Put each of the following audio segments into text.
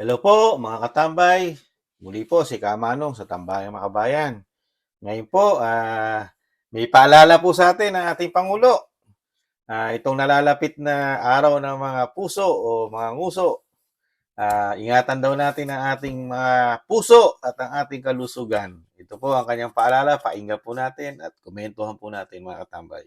Hello po mga katambay. Muli po si Kamanong sa Tambayang Makabayan. Ngayon po, ah, may paalala po sa atin ang ating Pangulo. Ah, itong nalalapit na araw ng mga puso o mga nguso. Ah, ingatan daw natin ang ating mga puso at ang ating kalusugan. Ito po ang kanyang paalala. Painggan po natin at komentuhan po natin mga katambay.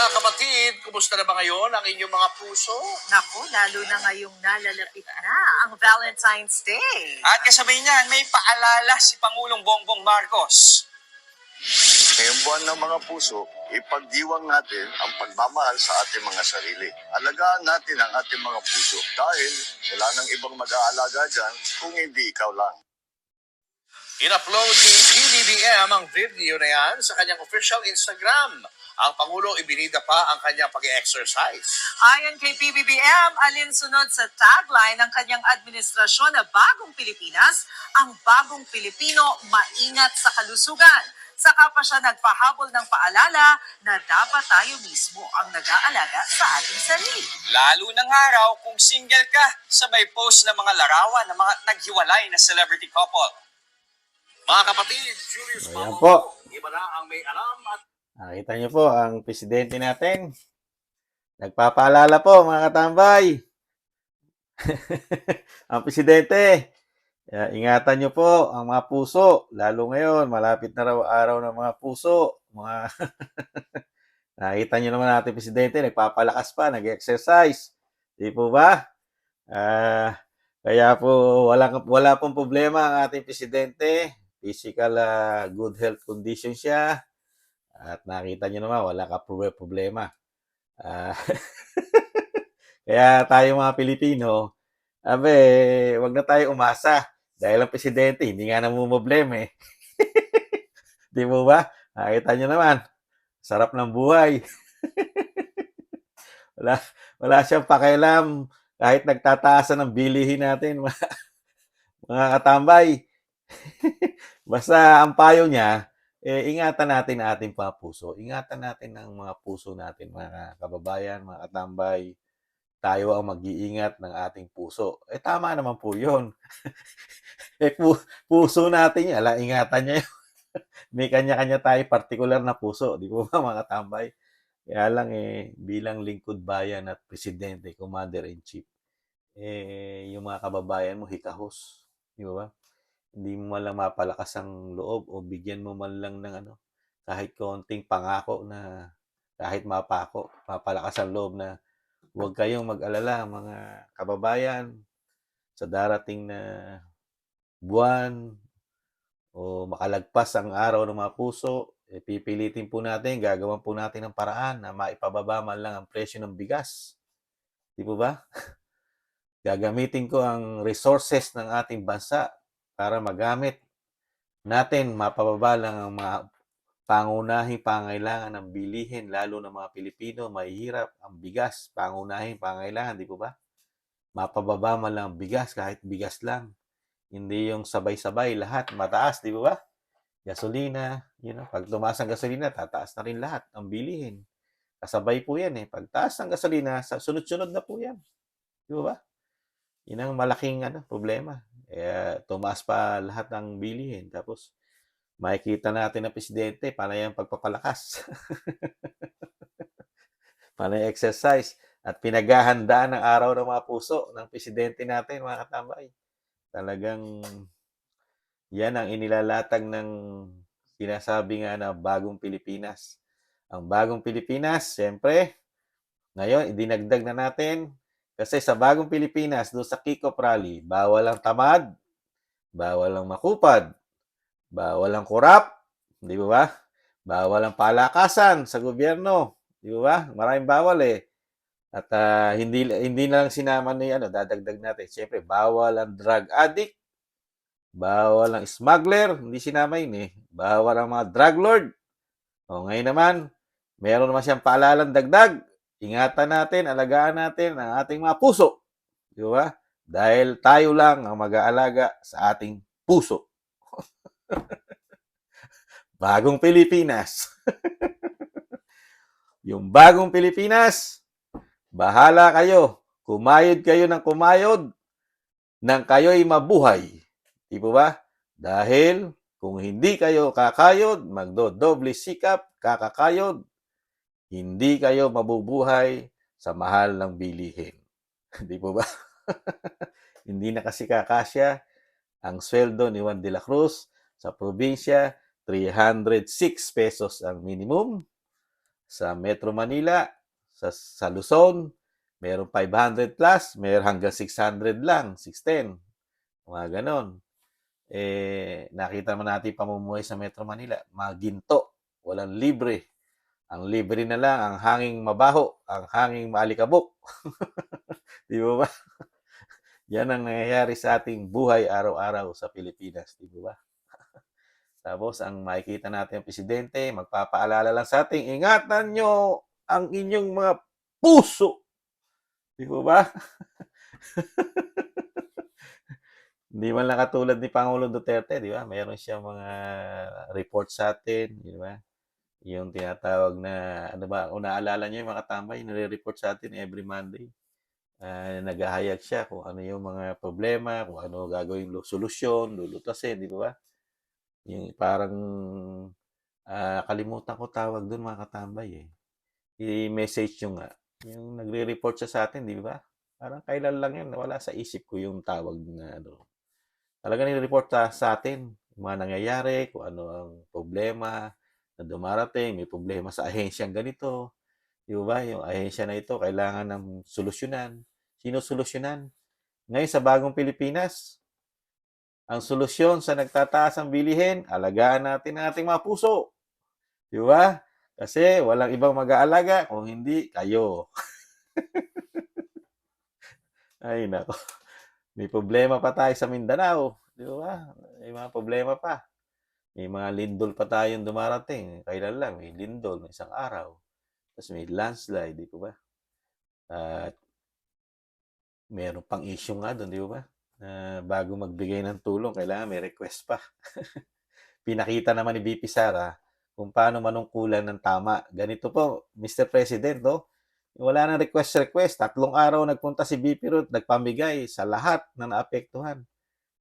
Mga kapatid, kumusta na ba ngayon ang inyong mga puso? Naku, lalo na ngayong nalalapit na ang Valentine's Day. At kasabay niyan, may paalala si Pangulong Bongbong Marcos. Ngayong buwan ng mga puso, ipagdiwang natin ang pagmamahal sa ating mga sarili. Alagaan natin ang ating mga puso dahil wala nang ibang mag-aalaga dyan kung hindi ikaw lang. In-upload ni PBBM ang video na yan sa kanyang official Instagram. Ang Pangulo ibinida pa ang kanyang pag-exercise. Ayon kay PBBM, alinsunod sa tagline ng kanyang administrasyon na Bagong Pilipinas, ang bagong Pilipino maingat sa kalusugan. Saka pa siya nagpahabol ng paalala na dapat tayo mismo ang nag-aalaga sa ating sarili. Lalo ng araw kung single ka, sabay post ng mga larawan ng mga naghiwalay na celebrity couple. Mga kapatid, Julius Ayan Mamo, po. iba na ang may alam at Nakita niyo po ang presidente natin. Nagpapaalala po mga katambay. ang presidente, eh, ingatan niyo po ang mga puso. Lalo ngayon, malapit na raw araw ng mga puso. Mga Nakita niyo naman natin presidente, nagpapalakas pa, nag-exercise. Di po ba? Ah, kaya po wala wala pong problema ang ating presidente. Physical ah, good health condition siya. At nakita nyo naman, wala ka prob- problema. Ah, kaya tayo mga Pilipino, abe, wag na tayo umasa. Dahil ang presidente, hindi nga namumblema eh. Di mo ba? Nakita nyo naman, sarap ng buhay. wala, wala siyang pakialam kahit nagtataasan ng bilihin natin, mga, mga katambay. Basta ang payo niya, eh, ingatan natin ang ating mga puso. Ingatan natin ang mga puso natin, mga kababayan, mga katambay. Tayo ang mag-iingat ng ating puso. Eh, tama naman po yun. eh, pu- puso natin yan. Ala, ingatan niya yun. May kanya-kanya tayo particular na puso. Di po ba, mga katambay? Kaya lang, eh, bilang lingkod bayan at presidente, commander-in-chief, eh, yung mga kababayan mo, hikahos. Di ba? Hindi mo man lang mapalakas ang loob o bigyan mo man lang ng ano, kahit konting pangako na kahit mapako, mapalakas ang loob na huwag kayong mag-alala mga kababayan sa darating na buwan o makalagpas ang araw ng mga puso, eh, pipilitin po natin, gagawan po natin ng paraan na maipababa man lang ang presyo ng bigas. Di po ba? Gagamitin ko ang resources ng ating bansa para magamit natin mapababa lang ang mga pangunahing pangailangan ng bilihin, lalo ng mga Pilipino, mahihirap ang bigas, pangunahing pangailangan, di po ba? Mapababa man lang ang bigas, kahit bigas lang. Hindi yung sabay-sabay lahat, mataas, di ba? Gasolina, you know, pag tumaas ang gasolina, tataas na rin lahat ang bilihin. Kasabay po yan eh. Pag taas ang gasolina, sunod-sunod na po yan. Di ba? Yun ang malaking ano, problema. Eh, tumaas pa lahat ng bilihin. Tapos, makikita natin na presidente, panay ang pagpapalakas. panay exercise. At pinaghahandaan ng araw ng mga puso ng presidente natin, mga katambay. Talagang yan ang inilalatag ng sinasabi nga na bagong Pilipinas. Ang bagong Pilipinas, siyempre, ngayon, idinagdag na natin kasi sa bagong Pilipinas, doon sa kick-off rally, bawal ang tamad, bawal ang makupad, bawal ang kurap, di ba ba? Bawal ang palakasan sa gobyerno, di ba ba? Maraming bawal eh. At ah, hindi hindi na lang sinama ni ano, dadagdag natin. Siyempre, bawal ang drug addict, bawal ang smuggler, hindi sinama yun eh. Bawal ang mga drug lord. O ngayon naman, meron naman siyang paalalang dagdag. Ingatan natin, alagaan natin ang ating mga puso. Di ba? Dahil tayo lang ang mag-aalaga sa ating puso. bagong Pilipinas. yung bagong Pilipinas, bahala kayo. Kumayod kayo ng kumayod nang kayo'y mabuhay. Di po ba? Dahil kung hindi kayo kakayod, magdodoble sikap, kakakayod, hindi kayo mabubuhay sa mahal ng bilihin. Di po ba? hindi na kasi kakasya ang sweldo ni Juan de la Cruz sa probinsya, 306 pesos ang minimum. Sa Metro Manila, sa, sa Luzon, meron 500 plus, meron hanggang 600 lang, 610. Mga ganon. Eh, nakita mo natin pamumuhay sa Metro Manila, maginto, walang libre. Ang libre na lang, ang hanging mabaho, ang hanging maalikabok. Di ba ba? Yan ang nangyayari sa ating buhay araw-araw sa Pilipinas. Di ba ba? Tapos, ang makikita natin ang presidente, magpapaalala lang sa ating, ingatan nyo ang inyong mga puso. Di ba ba? Hindi man lang katulad ni Pangulong Duterte, di ba? Mayroon siya mga report sa atin, di ba? Yung tinatawag na, ano ba, kung naalala niyo yung mga tambay, nire-report sa atin every Monday. Ah, naghahayag siya kung ano yung mga problema, kung ano gagawing lu- solusyon, lulutasin, di ba? Yung parang, ah, kalimutan ko tawag doon mga katambay eh. I-message yung nga. Yung nagre-report siya sa atin, di ba? Parang kailan lang yun, wala sa isip ko yung tawag na ano. Talaga nire-report sa, sa atin, yung mga nangyayari, kung ano ang problema na dumarating, may problema sa ahensyang ganito. Di ba? Yung ahensya na ito, kailangan ng solusyonan. Sino solusyonan? Ngayon sa bagong Pilipinas, ang solusyon sa nagtataas ang bilihin, alagaan natin ang ating mga puso. Di ba? Kasi walang ibang mag-aalaga kung hindi kayo. Ay, nako. May problema pa tayo sa Mindanao. Di ba? May mga problema pa. May mga lindol pa tayong dumarating. Kailan lang, may lindol, may isang araw. Tapos may landslide, di ko ba? At meron pang issue nga doon, di ba? Na bago magbigay ng tulong, kailangan may request pa. Pinakita naman ni BP Sara kung paano manungkulan ng tama. Ganito po, Mr. President, no? Wala nang request-request. Tatlong araw nagpunta si BP Ruth, nagpamigay sa lahat na naapektuhan.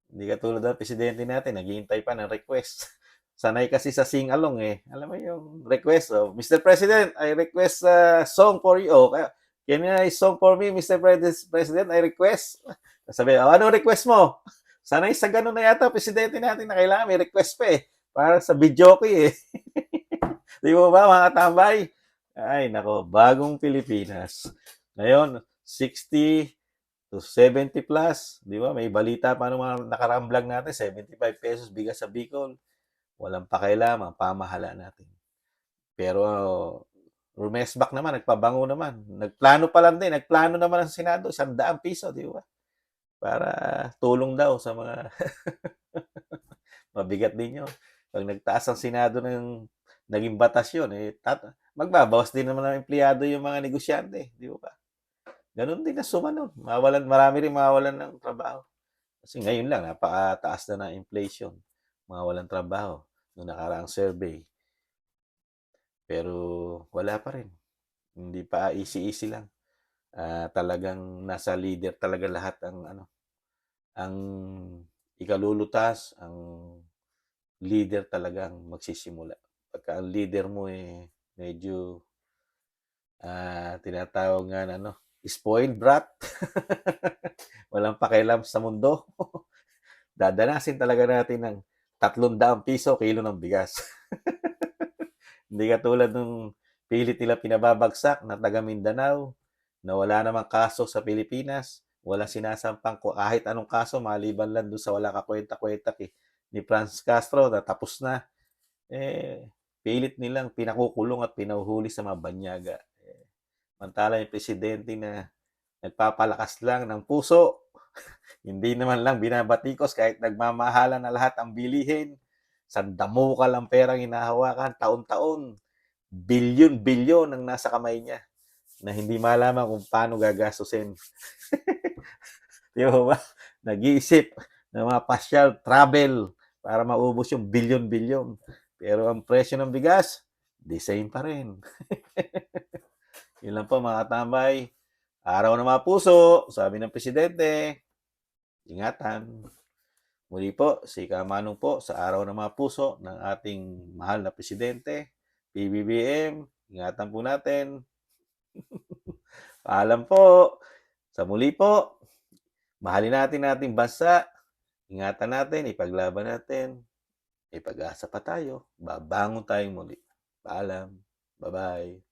Hindi katulad ng presidente natin, naghihintay pa ng request. Sanay kasi sa sing-along eh. Alam mo yung request, oh, Mr. President, I request a song for you. Oh, kaya, can a song for me, Mr. Pres- President? I request. Sabi, oh, ano request mo? Sanay sa ganun na yata, presidente natin na kailangan may request pa eh. Para sa video eh. Di mo ba mga tambay? Ay, nako, bagong Pilipinas. Ngayon, 60 to 70 plus. Di ba? May balita pa ng mga nakaraang vlog natin, 75 pesos bigas sa Bicol. Walang pakialam ang pamahala natin. Pero rumesbak naman, nagpabango naman. Nagplano pa lang din, nagplano naman ang Senado, isang daang piso, di ba? Para tulong daw sa mga mabigat din yun. Pag nagtaas ang Senado ng naging batas yun, eh, tat- magbabawas din naman ng empleyado yung mga negosyante, di ba? Ganun din na suma nun. Mawalan, marami rin mawalan ng trabaho. Kasi ngayon lang, napakataas na ng inflation. Mga walang trabaho noong nakaraang survey. Pero wala pa rin. Hindi pa easy-easy lang. Ah, talagang nasa leader talaga lahat ang ano ang ikalulutas, ang leader talagang magsisimula. Pagka ang leader mo eh medyo ah tinatawag nga ano, spoiled brat. Walang pakialam sa mundo. Dadanasin talaga natin ng 300 piso kilo ng bigas. Hindi katulad nung pilit nila pinababagsak na taga Mindanao na wala namang kaso sa Pilipinas. Wala sinasampang ko kahit anong kaso maliban lang doon sa wala kakwenta-kwenta eh, ni Franz Castro na tapos na. Eh, pilit nilang pinakukulong at pinuhuli sa mga banyaga. Eh, mantala yung presidente na nagpapalakas lang ng puso. Hindi naman lang binabatikos kahit nagmamahalan na lahat ang bilihin. Sandamo ka lang perang hinahawakan taon-taon. Bilyon-bilyon ang nasa kamay niya na hindi malaman kung paano gagastusin. Di ba? Nag-iisip ng mga pasyal, travel, para maubos yung bilyon-bilyon. Pero ang presyo ng bigas, the same pa rin. Yun lang po mga tambay. Araw ng mga puso, sabi ng presidente. ingatan. Muli po, si Kamanong po sa araw ng mga puso ng ating mahal na presidente, PBBM. Ingatan po natin. Paalam po. Sa muli po, mahalin natin ating bansa. Ingatan natin, ipaglaban natin. May pag-asa pa tayo. Babangon tayong muli. Paalam. Bye-bye.